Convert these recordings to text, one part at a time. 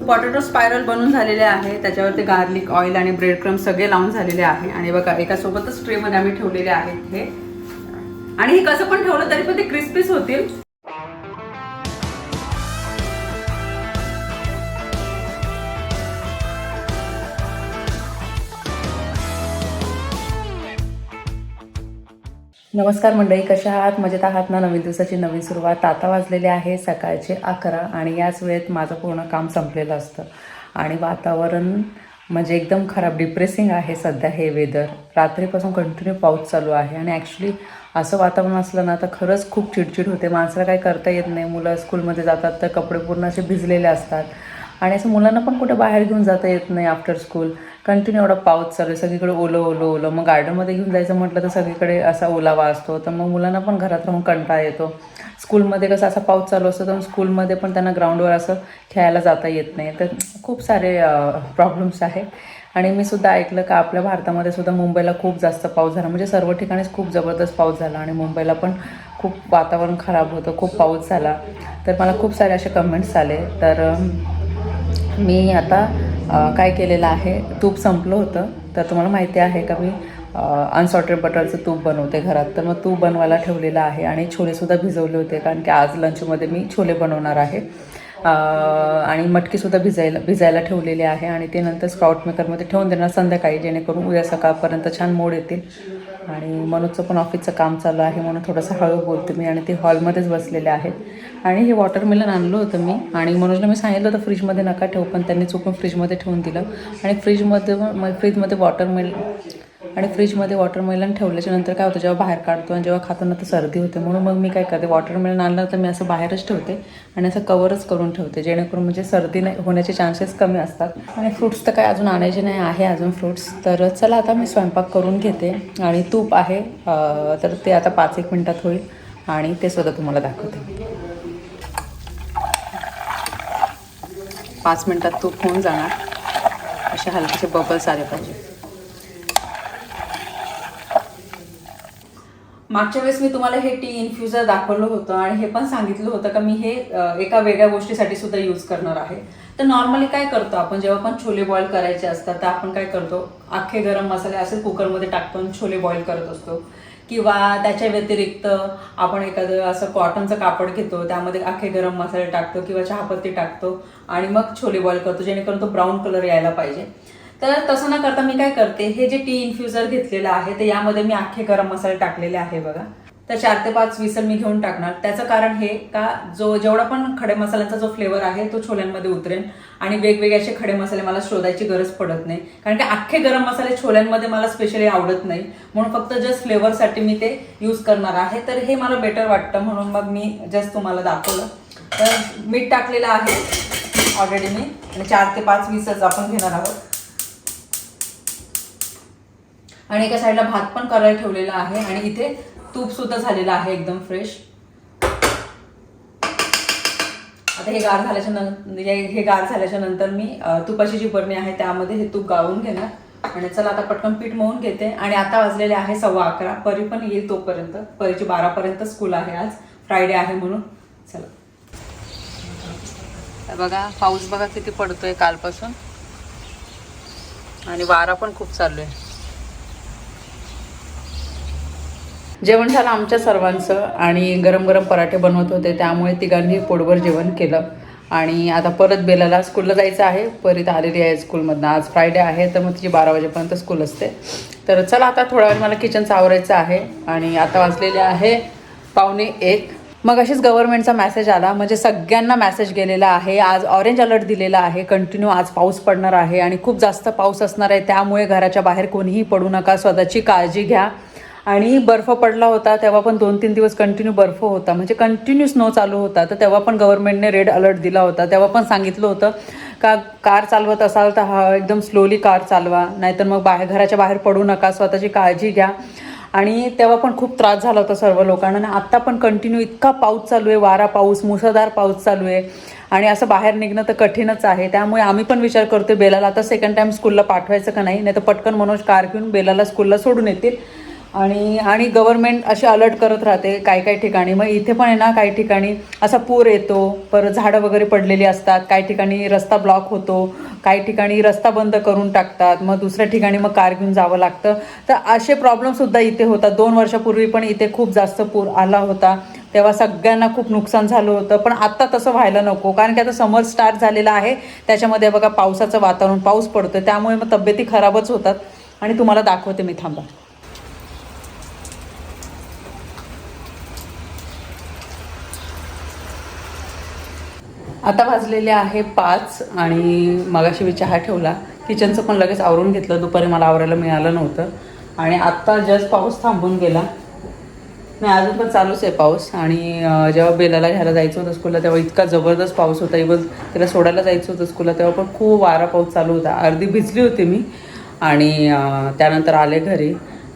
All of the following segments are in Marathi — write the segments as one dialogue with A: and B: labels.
A: पॉटॅटो स्पायरल बनवून झालेले आहे. त्याच्यावरती गार्लिक ऑइल आणि ब्रेड क्रम सगळे लावून झालेले आहे. आणि बघा एका सोबतच ट्रेमध्ये आम्ही ठेवलेले आहेत हे. आणि हे कसं पण ठेवलं तरी पण ते क्रिस्पीच होतील. नमस्कार मंडळी कशा आहात? मजेत आहात ना? नवीन दिवसाची नवीन सुरुवात. आता वाजलेली आहे सकाळचे अकरा आणि याच वेळेत माझं पूर्ण काम संपलेलं असतं. आणि वातावरण म्हणजे एकदम खराब डिप्रेसिंग आहे सध्या हे वेदर रात्रीपासून कंटिन्यू पाऊस चालू आहे. आणि ॲक्च्युली असं वातावरण असलं ना तर खरंच खूप चिडचिड होते. माणसाला काही करता येत नाही. मुलं स्कूलमध्ये जातात तर कपडे पूर्ण असे भिजलेले असतात. आणि असं मुलांना पण कुठे बाहेर घेऊन जाता येत नाही आफ्टर स्कूल कंटिन्यू एवढा पाऊस चालू आहे. सगळीकडे ओलं ओलं ओलं. मग गार्डनमध्ये घेऊन जायचं म्हटलं तर सगळीकडे असा ओलावा असतो. तर मग मुलांना पण घरात राहून कंटाळा येतो. स्कूलमध्ये कसं असा पाऊस चालू असतो तर स्कूलमध्ये पण त्यांना ग्राउंडवर असं खेळायला जाता येत नाही. तर खूप सारे प्रॉब्लेम्स आहे आणि मी सुद्धा ऐकलं का आपल्या भारतामध्ये सुद्धा मुंबईला खूप जास्त पाऊस झाला. म्हणजे सर्व ठिकाणीच खूप जबरदस्त पाऊस झाला आणि मुंबईला पण खूप वातावरण खराब होतं. खूप पाऊस झाला. तर मला खूप सारे असे कमेंट्स आले. तर मी आता काय केलेलं आहे? तूप संपलं होतं तर तुम्हाला माहिती आहे का मी अनसॉर्टेड बटरचं तूप बनवते घरात. तर मग तूप बनवायला ठेवलेलं आहे आणि छोलेसुद्धा भिजवले होते कारण की आज लंचमध्ये मी छोले बनवणार आहे. आणि मटकीसुद्धा भिजायला भिजायला ठेवलेली आहे आणि ते नंतर स्काउट मेकरमध्ये ठेवून देणार संध्याकाळी जेणेकरून उद्या सकाळपर्यंत छान मोड येतील. आणि मनोजचं पण ऑफिसचं काम चालू आहे म्हणून थोडंसं हळू बोलते मी आणि ते हॉलमध्येच बसलेले आहेत. आणि हे वॉटरमेलन आणलं होतं मी आणि मनोजला मी सांगितलं होतं फ्रीजमध्ये नका ठेवू पण त्यांनी चुकून फ्रीजमध्ये ठेवून दिलं. आणि फ्रीजमध्ये मग फ्रीजमध्ये वॉटरमेल आणि फ्रीजमध्ये वॉटरमेलन ठेवल्याच्या नंतर काय होतं जेव्हा बाहेर काढतो आणि जेव्हा खातो ना तर सर्दी होते. म्हणून मग मी काय करते वॉटरमेलन आणलं तर मी असं बाहेरच ठेवते आणि असं कवरच करून ठेवते जेणेकरून म्हणजे सर्दी नाही होण्याचे चान्सेस कमी असतात. आणि फ्रूट्स तर काय अजून आणायचे नाही आहे अजून फ्रूट्स तर चला आता मी स्वयंपाक करून घेते आणि तूप आहे तर ते आता पाच एक मिनटात होईल आणि ते सुद्धा तुम्हाला दाखवते. पाच मिनटात तूप होऊन जाणार. असे हलकेचे बबल्स आले पाहिजे. मागच्या वेळेस मी तुम्हाला हे टी इन्फ्युजर दाखवलं होतं आणि हे पण सांगितलं होतं का मी हे एका वेगळ्या गोष्टीसाठी सुद्धा यूज करणार आहे. तर नॉर्मली काय करतो आपण? जेव्हा पण छोले बॉईल करायचे असतात तर आपण काय करतो? अख्खे गरम मसाले असे कुकरमध्ये टाकतो आणि छोले बॉईल करत असतो. किंवा त्याच्या व्यतिरिक्त आपण एखादं असं कॉटनचं कापड घेतो त्यामध्ये अख्खे गरम मसाले टाकतो किंवा चहापत्ती टाकतो आणि मग छोले बॉईल करतो जेणेकरून तो ब्राऊन कलर यायला पाहिजे. तर तसं न करता मी काय करते हे जे टी इन्फ्युजर घेतलेलं आहे तर यामध्ये मी अख्खे गरम मसाले टाकलेले आहे बघा. तर चार ते पाच विसल मी घेऊन टाकणार. त्याचं कारण हे का जो जेवढा पण खडे मसाल्यांचा जो फ्लेवर आहे तो छोल्यांमध्ये उतरेल आणि वेगवेगळे असे खडे मसाले मला शोधायची गरज पडत नाही. कारण की अख्खे गरम मसाले छोल्यांमध्ये मला स्पेशली आवडत नाही. म्हणून फक्त जस्ट फ्लेवरसाठी मी ते यूज करणार आहे. तर हे मला बेटर वाटतं म्हणून मग मी जस्ट तुम्हाला दाखवलं. तर मीठ टाकलेलं आहे. ऑलरेडी मी. आणि चार ते पाच विसच आपण घेणार आहोत. आणि एका साईडला भात पण करायला ठेवलेला आहे आणि इथे तूप सुद्धा झालेलं आहे एकदम फ्रेश आता हे गार झाल्याच्यानंतर म्हणजे हे गार झाल्याच्यानंतर मी तुपाची जी बरणी आहे त्यामध्ये हे तूप गाळून घेणार. आणि चला आता पटकन पीठ मळून घेते. आणि आता वाजलेले आहे सव्वा अकरा. परी पण येईल तोपर्यंत. परीची बारापर्यंत स्कूल आहे आज. फ्रायडे आहे म्हणून. चला. बघा पाऊस बघा किती पडतोय कालपासून. आणि वारा पण खूप चालू आहे. जेवण झालं आमच्या सर्वांचं आणि गरम गरम पराठे बनवत होते त्यामुळे तिघांनी पोटभर जेवण केलं. आणि आता परत बेलाला स्कूलला जायचं आहे परत आलेली आहे स्कूलमधनं. आज फ्रायडे आहे तर मग तिची बारा वाजेपर्यंत स्कूल असते. तर चला आता थोडा वेळ मला किचनचं आवरायचं आहे आणि आता वाजलेले आहे पावणे एक. मग अशीच गव्हर्नमेंटचा मेसेज आला म्हणजे सगळ्यांना मेसेज गेलेला आहे. आज ऑरेंज अलर्ट दिलेला आहे. कंटिन्यू आज पाऊस पडणार आहे आणि खूप जास्त पाऊस असणार आहे. त्यामुळे घराच्या बाहेर कोणीही पडू नका. स्वतःची काळजी घ्या. आणि बर्फ पडला होता तेव्हा पण दोन तीन दिवस कंटिन्यू बर्फ होता. म्हणजे कंटिन्यू स्नो चालू होता. तर तेव्हा पण गव्हर्नमेंटने रेड अलर्ट दिला होता. तेव्हा पण सांगितलं होतं का कार चालवत असाल तर हा एकदम स्लोली कार चालवा. नाहीतर मग बाहेर घराच्या बाहेर पडू नका. स्वतःची काळजी घ्या. आणि तेव्हा पण खूप त्रास झाला होता सर्व लोकांना. आणि आत्ता पण कंटिन्यू इतका पाऊस चालू आहे वारा पाऊस मुसळधार पाऊस चालू आहे. आणि असं बाहेर निघणं तर कठीणच आहे. त्यामुळे आम्ही पण विचार करतोय बेलाला आता सेकंड टाइम स्कूलला पाठवायचं का नाही? नाही तर पटकन मनोज कार घेऊन बेलाला स्कूलला सोडून येतील. आणि आणि गव्हर्नमेंट अशी अलर्ट करत राहते काही काही ठिकाणी. मग इथे पण आहे ना काही ठिकाणी असा पूर येतो परत झाडं वगैरे पडलेली असतात काही ठिकाणी रस्ता ब्लॉक होतो काही ठिकाणी रस्ता बंद करून टाकतात मग दुसऱ्या ठिकाणी मग कार घेऊन जावं लागतं. तर असे प्रॉब्लेमसुद्धा इथे होतात. दोन वर्षापूर्वी पण इथे खूप जास्त पूर आला होता. तेव्हा सगळ्यांना खूप नुकसान झालं होतं. पण आत्ता तसं व्हायला नको कारण की आता समर स्टार्ट झालेला आहे. त्याच्यामध्ये बघा पावसाचं वातावरण पाऊस पडतो त्यामुळे मग तब्येती खराबच होतात. आणि तुम्हाला दाखवते मी थांबा. आता वाजलेले आहे पाच आणि मगाशी मी चहा ठेवला. किचनचं पण लगेच आवरून घेतलं. दुपारी मला आवरायला मिळालं नव्हतं. आणि आत्ता जस्ट पाऊस थांबून गेला. नाही अजून पण चालूच आहे पाऊस. आणि जेव्हा बेलाला घ्यायला जायचं होतं स्कूलला तेव्हा इतका जबरदस्त पाऊस होता. इवन तिला सोडायला जायचं होतं स्कूलला तेव्हा पण खूप वारा पाऊस चालू होता. अर्धी भिजली होती मी. आणि त्यानंतर आले घरी.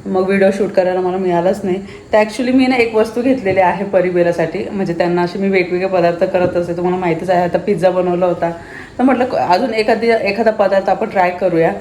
A: मग व्हिडिओ शूट करायला मला मिळालंच नाही. तर ॲक्च्युली मी ना एक वस्तू घेतलेली आहे परिबेलासाठी. म्हणजे त्यांना असे मी वेगवेगळे पदार्थ करत असते. तुम्हाला माहितीच आहे आता पिझ्झा बनवला होता. तर म्हटलं अजून एखादी एखादा पदार्थ आपण ट्राय करूया.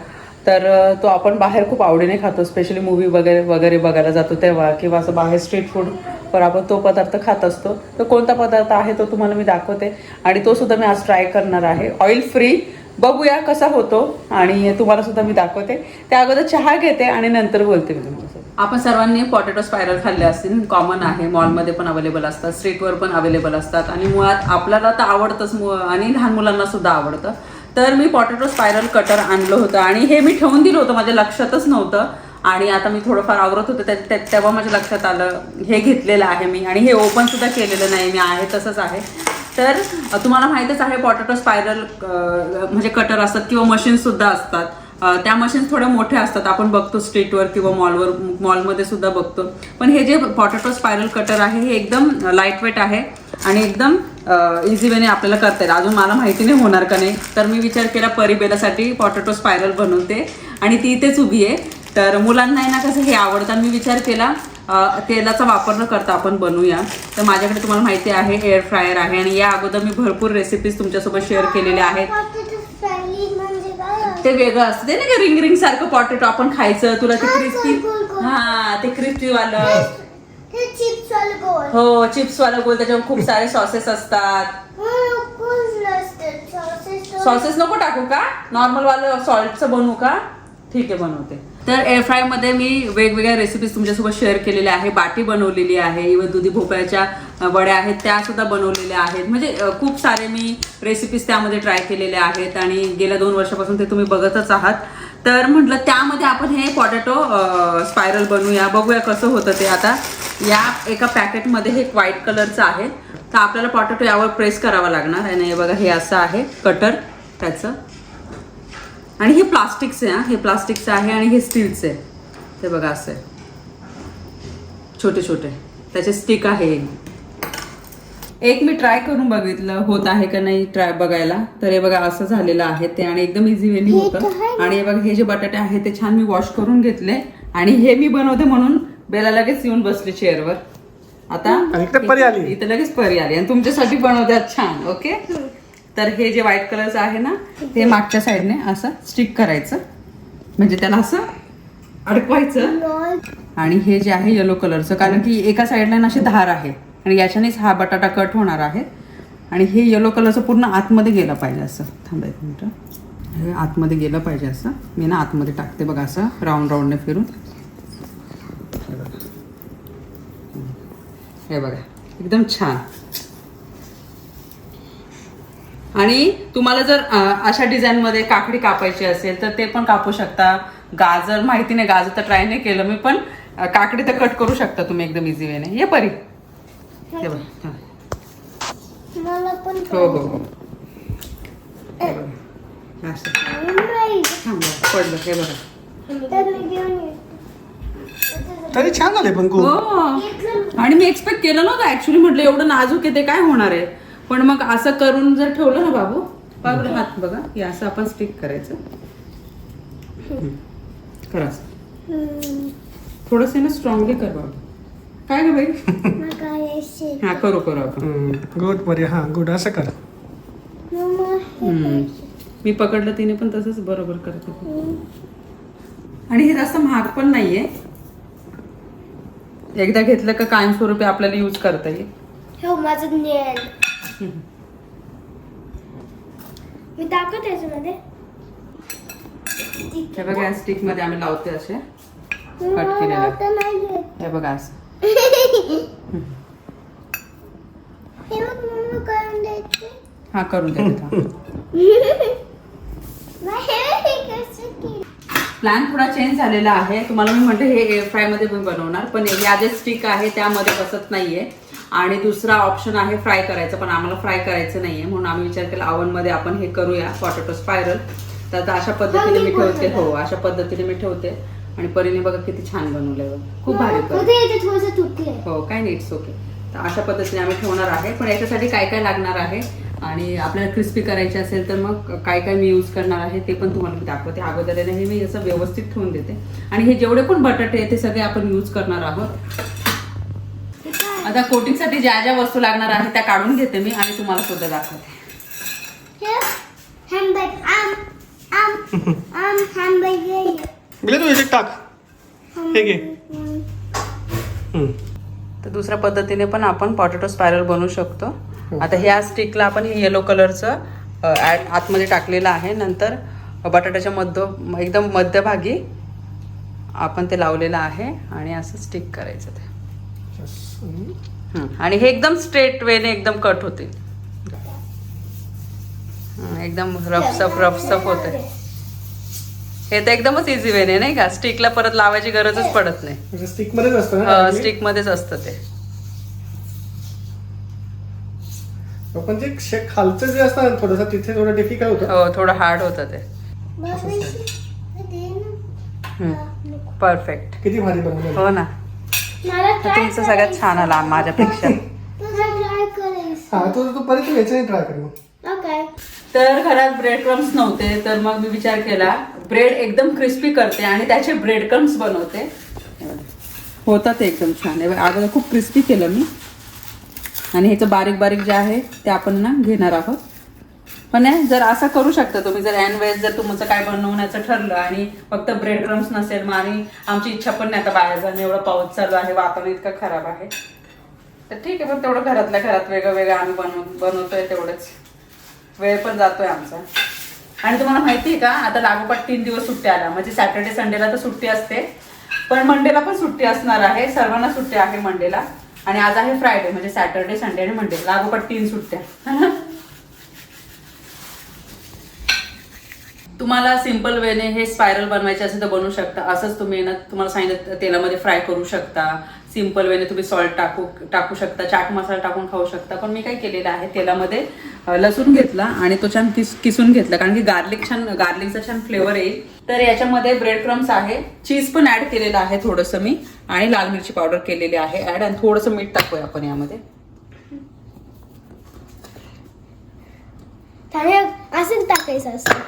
A: तर तो आपण बाहेर खूप आवडीने खातो. स्पेशली मूवी वगैरे वगैरे बघायला जातो तेव्हा. किंवा असं बाहेर स्ट्रीट फूड पर आपण तो पदार्थ खात असतो. तर कोणता पदार्थ आहे तो तुम्हाला मी दाखवते. आणि तो सुद्धा मी आज ट्राय करणार आहे. ऑइल फ्री बघूया कसा होतो आणि तुम्हाला सुद्धा मी दाखवते. त्या अगोदर चहा घेते आणि नंतर बोलते मी तुम्हाला आपण सर्वांनी पॉटॅटो स्पायरल खाल्ले असतील. कॉमन आहे. मॉलमध्ये पण अवेलेबल असतात. स्ट्रीटवर पण अवेलेबल असतात. आणि मुळात आपल्याला तर आवडतंच मु- आणि लहान मुलांना सुद्धा आवडतं. तर मी पॉटॅटो स्पायरल कटर आणलं होतं आणि हे मी ठेवून दिलं होतं. माझ्या लक्षातच नव्हतं. आणि आता मी थोडंफार आवरत होतं. त्या- तेव्हा माझ्या लक्षात आलं. हे घेतलेलं आहे मी. आणि हे ओपन सुद्धा केलेलं नाही मी. आहे तसंच आहे. तर तुम्हाला माहितच आहे पॉटॅटो स्पायरल म्हणजे कटर असतात किंवा मशीन सुद्धा असतात. त्या मशीन्स थोड्या मोठ्या असतात. आपण बघतो स्ट्रीटवर किंवा मॉलवर मॉलमध्ये सुद्धा बघतो. पण हे जे पॉटॅटो स्पायरल कटर आहे हे एकदम लाइट वेट आहे आणि एकदम इझी वेने आपल्याला करता येईल. अजून मला माहिती नाही होणार का नाही. तर मी विचार केला परिबेलासाठी पॉटॅटो स्पायरल बनवते आणि ती इथेच उभी आहे. तर मुलांना ना कसं हे आवडतं. आणि मी विचार केला तेलाचा वापर न करता आपण बनवूया. तर माझ्याकडे तुम्हाला माहिती आहे एअर फ्रायर आहे आणि या अगोदर मी भरपूर रेसिपीज तुमच्यासोबत शेअर केलेल्या आहेत. ते वेगळं असतं. नाही का रिंग रिंग सारखं पॉटेटो आपण खायचं तुला ते
B: हा,
A: क्रिस्पी. हा ते क्रिस्पी वालं.
B: हे चिप्स वाले गोल.
A: हो चिप्स वाला गोल. त्याच्यावर खूप सारे सॉसेस असतात.
B: सॉसेस
A: सॉसेस नको टाकू का? नॉर्मल वालं सॉल्टचं बनवू का? ठीक आहे बनवते. तर एअर फ्रायमध्ये मी वेगवेगळ्या रेसिपीज तुमच्यासोबत शेअर केलेल्या आहे बाटी बनवलेली आहे इवन दुधी भोपळ्याच्या वड्या आहेत त्यासुद्धा बनवलेल्या आहेत. म्हणजे खूप सारे मी रेसिपीज त्यामध्ये ट्राय केलेल्या आहेत आणि गेल्या दोन वर्षापासून ते तुम्ही बघतच आहात. तर म्हटलं त्यामध्ये आपण हे पॉटॅटो स्पायरल बनवूया. बघूया कसं होतं ते आता. या एका पॅकेटमध्ये हे व्हाईट कलरचं आहे. तर आपल्याला पॉटॅटो यावर प्रेस करावा लागणार. आणि बघा हे असं आहे. कटर त्याचं. आणि हे प्लास्टिकचं आहे हा. हे प्लास्टिकचं आहे आणि हे स्टीलचं. आहे ते बघा असं. आहे छोटे छोटे. त्याचे स्टिक आहे. एक मी ट्राय करून बघितलं होत आहे का नाही ट्राय बघायला. तर हे बघा असं झालेलं आहे. ते आणि एकदम इझी वेनी
B: हे
A: होतं. आणि हे बघा हे जे बटाटे आहेत ते छान मी वॉश करून घेतले. आणि हे मी बनवते म्हणून बेला लगेच येऊन बसले चेअरवर आता. इथं लगेच परी आली. आणि तुमच्यासाठी बनवतात छान ओके तर हे जे व्हाईट कलरचं आहे ना ते मागच्या साईडने असं स्टिक करायचं. म्हणजे त्याला असं अडकवायचं. आणि हे जे आहे येलो कलरचं कारण की एका साईडला ना अशी धार आहे. आणि याच्यानेच हा बटाटा कट होणार आहे. आणि हे येलो कलरचं पूर्ण आतमध्ये गेलं पाहिजे असं. थांबा एक मिनटं. हे आतमध्ये गेलं पाहिजे असं. मी ना आतमध्ये टाकते बघा असं राऊंड राऊंडने फिरून. हे बघा. एकदम छान. आणि तुम्हाला जर अशा डिझाईन मध्ये काकडी कापायची असेल तर ते पण कापू शकता. गाजर माहिती नाही गाजर तर ट्राय नाही केलं मी पण काकडी तर कट करू शकता तुम्ही एकदम इझी वेने ये परी. हे बघ हा.
B: मला पण
A: हो पडलं. हे बघा.
C: तर छान झाले पण
A: हो.
C: खूप
A: आणि मी एक्सपेक्ट केलं नव्हतं ऍक्च्युली म्हटलं एवढं नाजूक आहे ते काय होणार आहे? पण मग असं करून जर ठेवलं ना बाबू बाबू हात बघा हे असं आपण स्टिक करायचं. करा असं. थोडस ना स्ट्रॉंगली कर बाबू काय ग बाई
B: मग काय असेल?
A: हा करू करू आपण
C: गुड परी हा गुड असं कर.
A: मी पकडलं तिने पण तसंच बरोबर करत होती. आणि हे जास्त महाग पण नाहीये एकदा घेतलं का कायमस्वरूपी आपल्याला यूज करता येईल
B: हो माझं नेल मी दाखव त्याच्यामध्ये
A: हे बघा स्टिकमध्ये आम्ही लावते असे. केलेलं.
B: लावता नाही येत.
A: हे बघा असं.
B: हे करून
A: हा देते
B: हे?
A: प्लॅन थोडा चेंज झालेला आहे. तुम्हाला मी म्हणते हे एअर फ्रायमध्ये पण बनवणार पण या जे स्टिक आहे त्यामध्ये बसत नाहीये. आणि दुसरा ऑप्शन आहे फ्राय करायचं पण आम्हाला फ्राय करायचं नाहीये. म्हणून आम्ही विचार केला oven मध्ये आपण हे करूया पोटॅटो स्पायरल तर आता अशा पद्धतीने मी ठेवते. हो अशा पद्धतीने मी ठेवते. आणि परीने बघा किती छान बनवलंय. खूप भारी हो काय नाही इट्स ओके तर अशा पद्धतीने आम्ही ठेवणार आहे. पण याच्यासाठी काय काय लागणार आहे? आणि आपल्याला क्रिस्पी करायचे असेल तर मग काय काय मी यूज करणार आहे ते पण तुम्हाला मी दाखवते. अगोदर हे मी असं व्यवस्थित ठेवून देते. आणि हे जेवढे पण बटाटे आहे ते सगळे आपण यूज करणार आहोत? आता कोटिंगसाठी ज्या ज्या वस्तू लागणार आहेत त्या काढून घेते मी आणि तुम्हाला सुद्धा दाखवते.
B: हे हॅमबर्ग आम आम आम हॅमबर्गर
C: गेले तू याच्यात टाक. हे घे. हम्म.
A: तर दुसऱ्या पद्धतीने पण आपण पॉटॅटो स्पायरल बनवू शकतो. आता ह्या स्टिकला आपण हे येलो कलरचं ऍड आतमध्ये टाकलेलं आहे. नंतर बटाट्याच्या मध्य एकदम मध्यभागी आपण ते लावलेलं आहे आणि असं स्टिक करायचं ते. आणि हे एकदम स्ट्रेट वेने एकदम कट होते एकदम रफसफ रफसफ होते. हे तर एकदमच इझी वेने नाही का? स्टिकला परत लावायची गरजच पडत नाही.
C: म्हणजे स्टिक मध्येच असतं ना
A: स्टिक मध्येच असतं ते.
C: पण जे खालचं जे असतं थोडंसं तिथे थोडं डिफिकल्ट होतं.
A: हो थोडं हार्ड होतं ते. परफेक्ट
C: किती भारी बनवलं.
A: हो ना. तुमचं सगळ्यात छान आला माझ्यापेक्षा.
B: ट्राय करायचं.
C: हा तू तू परत याच्याने ट्राय कर मग.
B: ओके
A: तर घरात ब्रेड क्रम्स नव्हते तर मग मी विचार केला ब्रेड एकदम क्रिस्पी करते आणि त्याचे ब्रेड क्रम्स बनवते. होतात ते एकदम छान. आहे अगोदर खूप क्रिस्पी केलं मी. आणि ह्याचं बारीक बारीक जे आहे ते आपण ना घेणार आहोत. पण आहे, जर असं करू शकता तुम्ही जर अँड वेळेस जर तुमचं काय बनवण्याचं ठरलं आणि फक्त ब्रेड क्रम्स नसेल मग आणि आमची इच्छा पण नाही आता बाहेर जाणं एवढा पाऊस चालू आहे वातावरण इतकं खराब आहे. तर ठीक आहे पण तेवढं घरातल्या घरात वेगळं वेगळं आम्ही बनव बनवतोय तेवढंच. वेळ पण जातोय आमचा. आणि तुम्हाला माहिती आहे का आता लागोपाठ तीन दिवस सुट्टी आल्या. म्हणजे सॅटर्डे संडेला तर सुट्टी असते पण मंडेला पण सुट्टी असणार आहे. सर्वांना सुट्टी आहे मंडेला. आणि आज आहे फ्रायडे म्हणजे सॅटर्डे संडे आणि मंडे. लागोपाठ तीन सुट्ट्या. तुम्हाला सिंपल वेने हे स्पायरल बनवायचे असेल तर बनवू शकता. असंच तुम्ही ना तुम्हाला सांगितलं तेलामध्ये फ्राय करू शकता. सिंपल वेने तुम्ही सॉल्ट टाकू टाकू शकता. चाट मसाला टाकून खाऊ शकता. पण मी काय केलेलं आहे तेलामध्ये लसूण घेतला आणि तो छान किस किसून घेतला. कारण की गार्लिक छान गार्लिकचा छान फ्लेवर येईल. तर याच्यामध्ये ब्रेड क्रम्स आहे. चीज पण ऍड केलेलं आहे थोडंसं मी. आणि लाल मिरची पावडर केलेली आहे ऍड आणि थोडंसं मीठ टाकूया आपण यामध्ये.
B: असं टाकायचं असं. काय?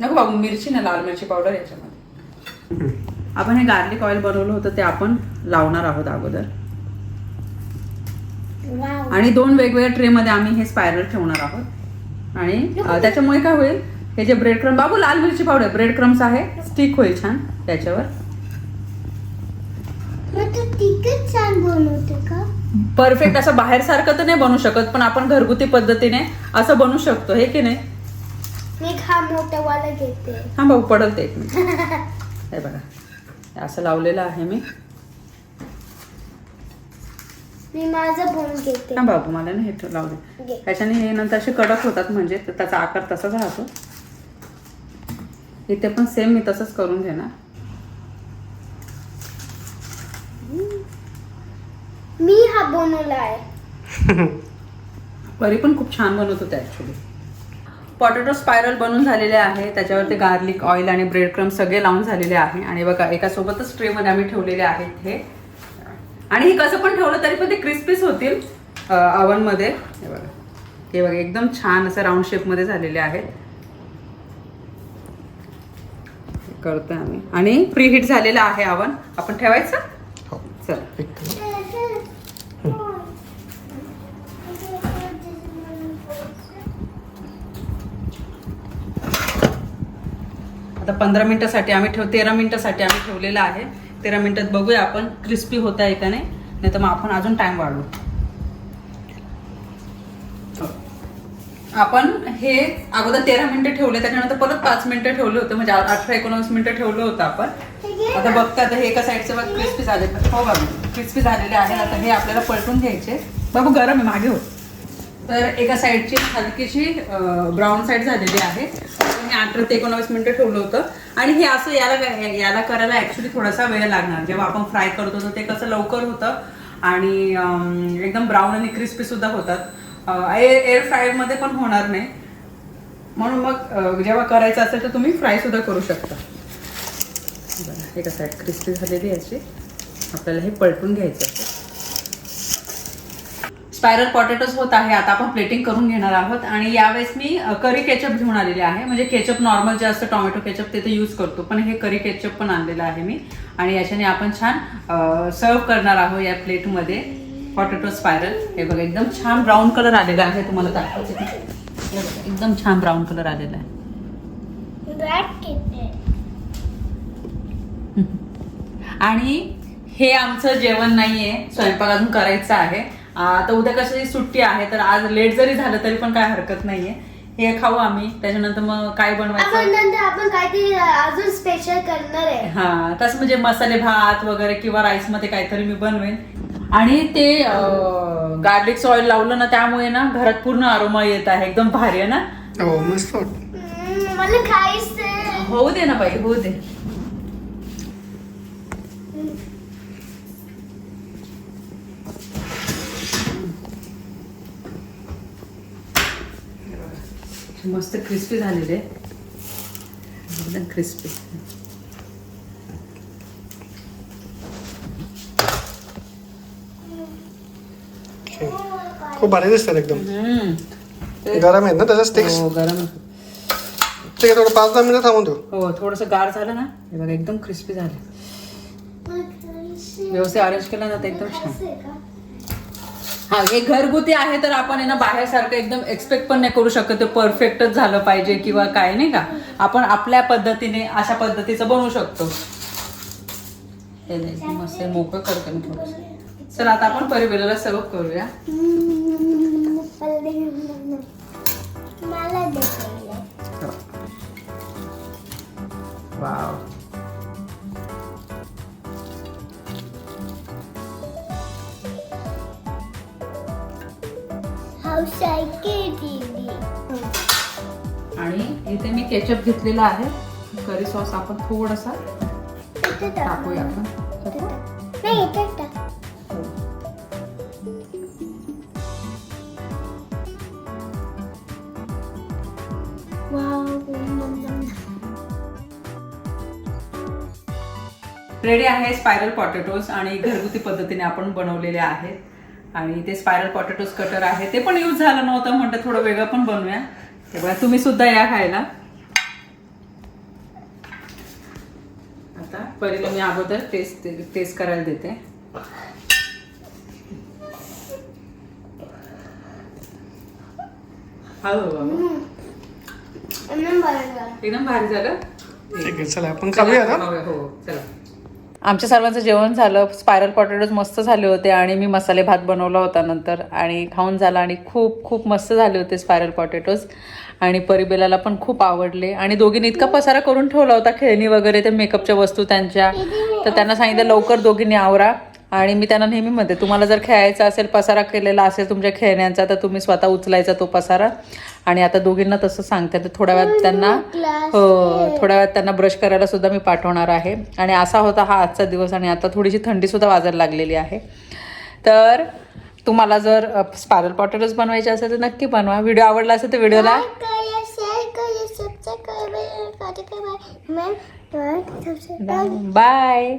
A: नको बाबू मिरची ना लाल मिरची पावडर याच्यामध्ये. आपण हे गार्लिक ऑइल बनवलं होतं ते आपण लावणार आहोत अगोदर.
B: वाव.
A: आणि दोन वेगवेगळ्या ट्रे मध्ये आम्ही हे स्पायरल ठेवणार आहोत. आणि त्याच्यामुळे काय होईल हे जे ब्रेड क्रम बाबू लाल मिरची पावडर ब्रेड क्रम्स आहे स्टिक होईल छान त्याच्यावर. परफेक्ट असं बाहेर सारखं तर नाही बनवू शकत पण आपण घरगुती पद्धतीने असं बनवू शकतो हे की नाही?
B: मी हा घेते.
A: हा भाऊ पडल ते एक मिनिट. हे बघा असं लावलेलं आहे मी.
B: मी माझं घेते.
A: हा बाबू मला ना हे ठेव- लावू दे.
B: घे.
A: त्याच्याने हे नंतर असे कडक होतात म्हणजे त्याचा आकार तसाच राहतो. इथे पण सेम मी तसंच करून घेणार.
B: मी हा बनवला आहे
A: परी पण खूप छान बनवत होते ऍक्च्युली पोटॅटो स्पायरल बनून झालेले आहे. त्याच्यावर ते गार्लिक ऑइल आणि ब्रेड क्रम सगळे लावून झालेले आहे. आणि बघा एका सोबतच ट्रे मध्ये आम्ही ठेवलेले आहेत हे. आणि हे कसं पण ठेवलं तरी पण ते क्रिस्पीच होतील अवनमध्ये हे बघा. हे बघा एकदम छान असं राऊंड शेपमध्ये झालेले आहेत. करतोय आम्ही. आणि प्री हिट झालेलं आहे अवन आपण ठेवायचं?
C: हो.
A: चल. आता पंधरा मिनिटासाठी आम्ही ठेव तेरा मिनिटासाठी आम्ही ठेवलेलं आहे. तेरा मिनिटात बघूया आपण क्रिस्पी होत आहे का नाही. नाही तर मग आपण अजून टाइम वाढवू. आपण हे अगोदर तेरा मिनिटं ठेवले त्याच्यानंतर परत पाच मिनिटं ठेवले होते. म्हणजे अठरा एकोणावीस मिनिटं ठेवलं होतं आपण. आता बघता आता हे एका साईडचे बघ क्रिस्पी झाले. हो बाबू क्रिस्पी झालेले आहे. आता हे आपल्याला पलटून घ्यायचे. बाबू गरम आहे मागे हो. तर एका साईडची हलकीशी ब्राऊन साईड झालेली आहे. मी अठरा ते एकोणावीस मिनिटं ठेवलं होतं. आणि हे असं याला याला करायला ऍक्च्युली थोडासा वेळ लागणार. जेव्हा आपण फ्राय करतो तर ते कसं लवकर होतं आणि एकदम ब्राऊन आणि क्रिस्पी सुद्धा होतात. एअर एअरमध्ये पण होणार नाही. म्हणून मग जेव्हा करायचं असेल तर तुम्ही फ्राय सुद्धा करू शकता. बरं, एका साईड क्रिस्पी झालेली आहे याची आपल्याला हे पलटून घ्यायचं आहे. स्पायरल पॉटॅटोज होत आहे आता आपण प्लेटिंग करून घेणार आहोत. आणि यावेळेस मी करी केचप घेऊन आलेले आहे. म्हणजे केचप नॉर्मल जे असतं टोमॅटो केचप ते तर यूज करतो. पण हे करी केचप पण आणलेलं आहे मी. आणि याच्याने आपण छान सर्व करणार आहोत या प्लेटमध्ये पॉटॅटो स्पायरल हे बघा एकदम छान ब्राऊन कलर आलेला आहे. तुम्हाला दाखवायचं एकदम छान ब्राऊन कलर आलेला आहे. आणि हे आमचं जेवण नाहीये. स्वयंपाक अजून करायचं आहे. आता उद्या कशी सुट्टी आहे तर आज लेट जरी झालं तरी पण काय हरकत नाहीये. हे खाऊ आम्ही त्याच्यानंतर मग काय
B: आपण
A: बनवायचं
B: नंतर आपण काहीतरी अजून स्पेशल करणार आहे.
A: हा तसं म्हणजे मसाले भात वगैरे किंवा राईसमध्ये काहीतरी मी बनवेन. आणि ते गार्लिक ऑइल लावलं ना त्यामुळे ना घरात पूर्ण आरोमा येत आहे. एकदम भारी आहे ना?
C: हो मस्त वाटत.
B: हम्म, मला खायचंय.
A: होऊ दे ना बाई होऊ दे. मस्त क्रिस्पी झालेले. एकदम क्रिस्पी
C: खूप भारी दिसतात एकदम. गरम आहेत ना त्याचा स्टिक्स
A: हो गरम
C: ठीक आहे थोडं पाच दहा मिनिटं थांबून देऊ.
A: हो थोडस गार झालं ना हे बघा एकदम क्रिस्पी झाले. व्यवस्थित अरेंज केलं ना तर एकदम छान? हा हे घरगुती आहे तर आपण आहे ना बाहेर सारखं एकदम एक्सपेक्ट पण नाही करू शकत. ते परफेक्टच झालं पाहिजे किंवा काय नाही का? आपण आपल्या पद्धतीने अशा पद्धतीचं बनवू शकतो. हे नाही, मस्त मोकळं करतो मी थोडंसं? चल आता आपण परिवेलाला सर्व करूया. वाव. आणि इथे मी केचप घेतलेला आहे. करी सॉस आपण थोडासा. टाकूया आपण. रेडी आहे स्पायरल पॉटॅटोज आणि घरगुती पद्धतीने आपण बनवलेले आहेत. आणि ते स्पायरल पॉटॅटोज कटर आहे ते पण यूज झालं नव्हतं म्हणतं थोडं वेगळं पण बनवूया. तेव्हा तुम्ही सुद्धा या खायला. आता पहिलं मी अगोदर टेस्ट टेस्ट करायला देते. हळू
B: एकदम बरं झालं.
A: एकदम भारी झालं?
C: ठीक आहे चला आपण खाऊया
A: हो चला. आमच्या सर्वांचं जेवण झालं. स्पायरल पॉटॅटोज मस्त झाले होते आणि मी मसाले भात बनवला होता नंतर आणि खाऊन झाला आणि खूप खूप मस्त झाले होते स्पायरल पॉटॅटोज आणि परिबेलाला पण खूप आवडले. आणि दोघींनी इतका पसारा करून ठेवला होता खेळणी वगैरे ते मेकअपच्या वस्तू त्यांच्या. तर त्यांना सांगितलं लवकर दोघींनी आवरा. आणि मी त्यांना नेहमी म्हणते तुम्हाला जर खेळायचा असेल पसारा केलेला असेल तुमच्या खेळण्यांचा तर तुम्ही स्वतः उचलायचा तो पसारा. आणि आता दोघींना तसं सांगते तर थोड्या वेळात त्यांना हो थोड्या वेळात त्यांना ब्रश करायला सुद्धा मी पाठवणार आहे. आणि असा होता हा आजचा दिवस आणि आता थोडीशी थंडी सुद्धा वाजायला लागलेली आहे. तर तुम्हाला जर स्पायरल पॉटेटोज बनवायचे असेल तर नक्की बनवा. व्हिडिओ आवडला असेल तर व्हिडिओला बाय.